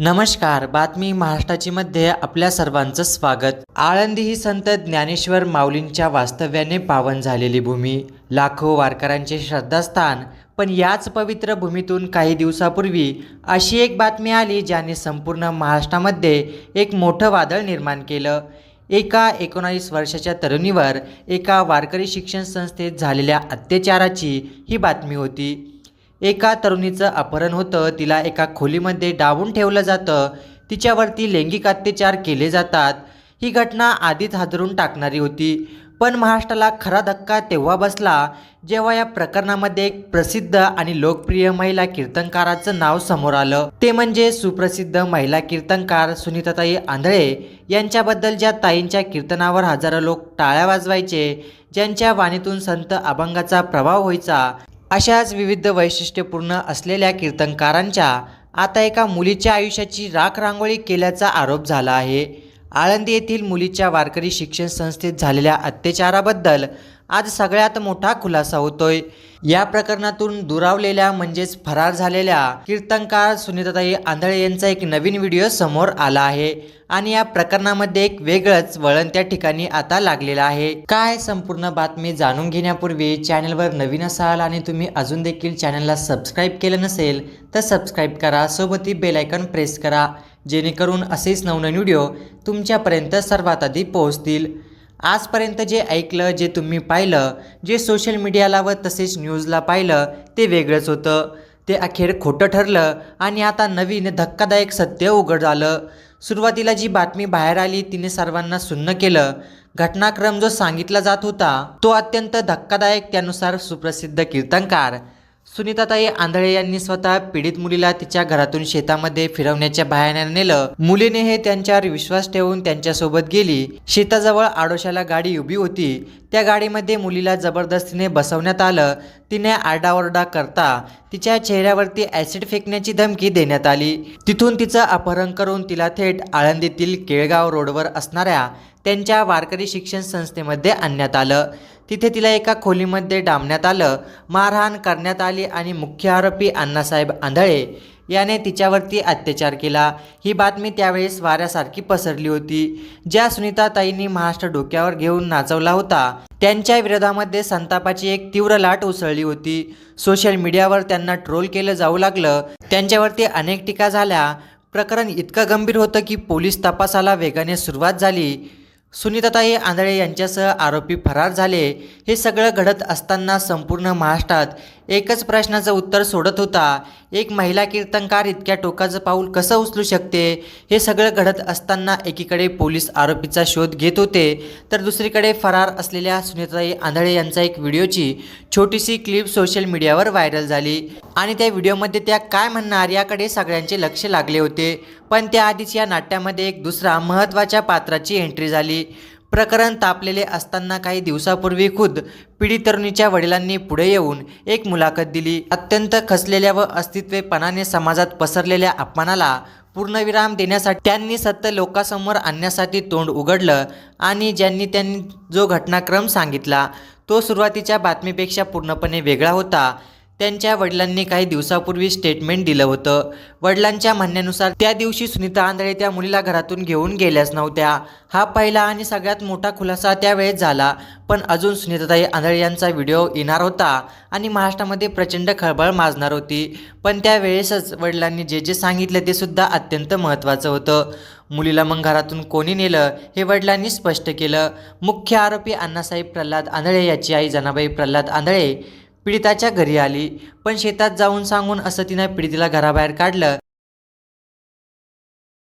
नमस्कार बातमी महाराष्ट्राची मध्ये आपल्या सर्वांचं स्वागत. आळंदी ही संत ज्ञानेश्वर माऊलींच्या वास्तव्याने पावन झालेली भूमी. लाखो वारकऱ्यांचे श्रद्धास्थान पण याच पवित्र भूमीतून काही दिवसापूर्वी अशी एक बातमी आली ज्याने संपूर्ण महाराष्ट्रामध्ये एक मोठं वादळ निर्माण केलं. एका एकोणावीस वर्षाच्या तरुणीवर एका वारकरी शिक्षण संस्थेत झालेल्या अत्याचाराची ही बातमी होती. एका तरुणीचं अपहरण होतं. तिला एका खोलीमध्ये डावून ठेवलं जातं. तिच्यावरती लैंगिक अत्याचार केले जातात. ही घटना आधीच हादरून टाकणारी होती. पण महाराष्ट्राला खरा धक्का तेव्हा बसला जेव्हा या प्रकरणामध्ये एक प्रसिद्ध आणि लोकप्रिय महिला कीर्तनकाराचं नाव समोर आलं. ते म्हणजे सुप्रसिद्ध महिला कीर्तनकार सुनीताताई आंधळे. यांच्याबद्दल ज्या ताईंच्या कीर्तनावर हजारो लोक टाळ्या वाजवायचे ज्यांच्या वाणीतून संत अभंगाचा प्रभाव व्हायचा अशाच विविध वैशिष्ट्यपूर्ण असलेल्या कीर्तनकारांच्या आता एका मुलीच्या आयुष्याची राख रांगोळी केल्याचा आरोप झाला आहे. आळंदी येथील मुलीच्या वारकरी शिक्षण संस्थेत झालेल्या अत्याचाराबद्दल आज सगळ्यात मोठा खुलासा होतोय. या प्रकरणातून दुरावलेल्या म्हणजेच फरार झालेल्या कीर्तनकार सुनीताताई आंधळे यांचा एक नवीन व्हिडिओ समोर आला आहे. आणि या प्रकरणामध्ये एक वेगळंच वळण त्या ठिकाणी आता लागलेलं आहे. काय संपूर्ण बातमी जाणून घेण्यापूर्वी चॅनलवर नवीन असाल आणि तुम्ही अजून देखील चॅनलला सबस्क्राईब केलं नसेल तर सबस्क्राईब करा. सोबती बेलायकन प्रेस करा जेणेकरून असेच नवनवीन व्हिडिओ तुमच्यापर्यंत सर्वात आधी पोहोचतील. आजपर्यंत जे ऐकलं जे तुम्ही पाहिलं जे सोशल मीडियाला व तसेच न्यूजला पाहिलं ते वेगळंच होतं. ते अखेर खोटं ठरलं आणि आता नवीन धक्कादायक सत्य उघड झालं. सुरुवातीला जी बातमी बाहेर आली तिने सर्वांना सुन्न केलं. घटनाक्रम जो सांगितला जात होता तो अत्यंत धक्कादायक त्यानुसार सुप्रसिद्ध कीर्तनकार. सुनीताताई आंधळे यांनी स्वतः पीडित मुलीला तिच्या घरातून शेतामध्ये फिरवण्याच्या बहाण्याने नेलं. मुलीने हे त्यांच्यावर विश्वास ठेवून त्यांच्यासोबत गेली. शेताजवळ आडोशाला गाडी उभी होती. त्या गाडीमध्ये मुलीला जबरदस्तीने बसवण्यात आलं. तिने आरडाओरडा करता तिच्या चेहऱ्यावरती ॲसिड फेकण्याची धमकी देण्यात आली. तिथून तिचं अपहरण करून तिला थेट आळंदीतील केळगाव रोडवर असणाऱ्या त्यांच्या वारकरी शिक्षण संस्थेमध्ये आणण्यात आलं. तिथे तिला एका खोलीमध्ये डांबण्यात आलं मारहाण करण्यात आली आणि मुख्य आरोपी अण्णासाहेब आंधळे याने तिच्यावरती अत्याचार केला. ही बातमी त्यावेळेस वाऱ्यासारखी पसरली होती. ज्या सुनीताताईंनी महाराष्ट्र डोक्यावर घेऊन नाचवला होता त्यांच्या विरोधामध्ये संतापाची एक तीव्र लाट उसळली होती. सोशल मीडियावर त्यांना ट्रोल केलं जाऊ लागलं. त्यांच्यावरती अनेक टीका झाल्या. प्रकरण इतकं गंभीर होतं की पोलीस तपासाला वेगाने सुरुवात झाली. सुनीताताई आंधळे यांच्यासह आरोपी फरार झाले. हे सगळं घडत असताना संपूर्ण महाराष्ट्रात एकच प्रश्नाचं उत्तर सोडत होता. एक महिला कीर्तनकार इतक्या टोकाचं पाऊल कसं उचलू शकते? हे सगळं घडत असताना एकीकडे पोलीस आरोपीचा शोध घेत होते तर दुसरीकडे फरार असलेल्या सुनीताई आंधळे यांचा एक व्हिडिओची छोटीशी क्लिप सोशल मीडियावर व्हायरल झाली. आणि त्या व्हिडिओमध्ये त्या काय म्हणणार याकडे सगळ्यांचे लक्ष लागले होते. पण त्याआधीच या नाट्यामध्ये एक दुसरा महत्त्वाच्या पात्राची एंट्री झाली. प्रकरण तापलेले असताना काही दिवसापूर्वी खुद पीडित तरुणीच्या वडिलांनी पुढे येऊन एक मुलाखत दिली. अत्यंत खचलेल्या व अस्तित्वेपणाने समाजात पसरलेल्या अपमानाला पूर्णविराम देण्यासाठी त्यांनी सत्य लोकांसमोर आणण्यासाठी तोंड उघडलं आणि ज्यांनी त्यांनी जो घटनाक्रम सांगितला तो सुरुवातीच्या बातमीपेक्षा पूर्णपणे वेगळा होता. त्यांच्या वडिलांनी काही दिवसापूर्वी स्टेटमेंट दिलं होतं. वडिलांच्या म्हणण्यानुसार त्या दिवशी सुनीता आंधळे त्या मुलीला घरातून घेऊन गेल्याच नव्हत्या. हा पहिला आणि सगळ्यात मोठा खुलासा त्यावेळेस झाला पण अजून सुनीताताई आंधळे यांचा व्हिडिओ येणार होता आणि महाराष्ट्रामध्ये प्रचंड खळबळ माजणार होती. पण त्यावेळेसच वडिलांनी जे जे सांगितलं ते सुद्धा अत्यंत महत्त्वाचं होतं. मुलीला मग घरातून कोणी नेलं हे वडिलांनी स्पष्ट केलं. मुख्य आरोपी अण्णासाहेब प्रल्हाद आंधळे याची आई जनाबाई प्रल्हाद आंधळे. पीडिताच्या घरी आली. पण शेतात जाऊन सांगून असं तिनं पीडितीला घराबाहेर काढलं.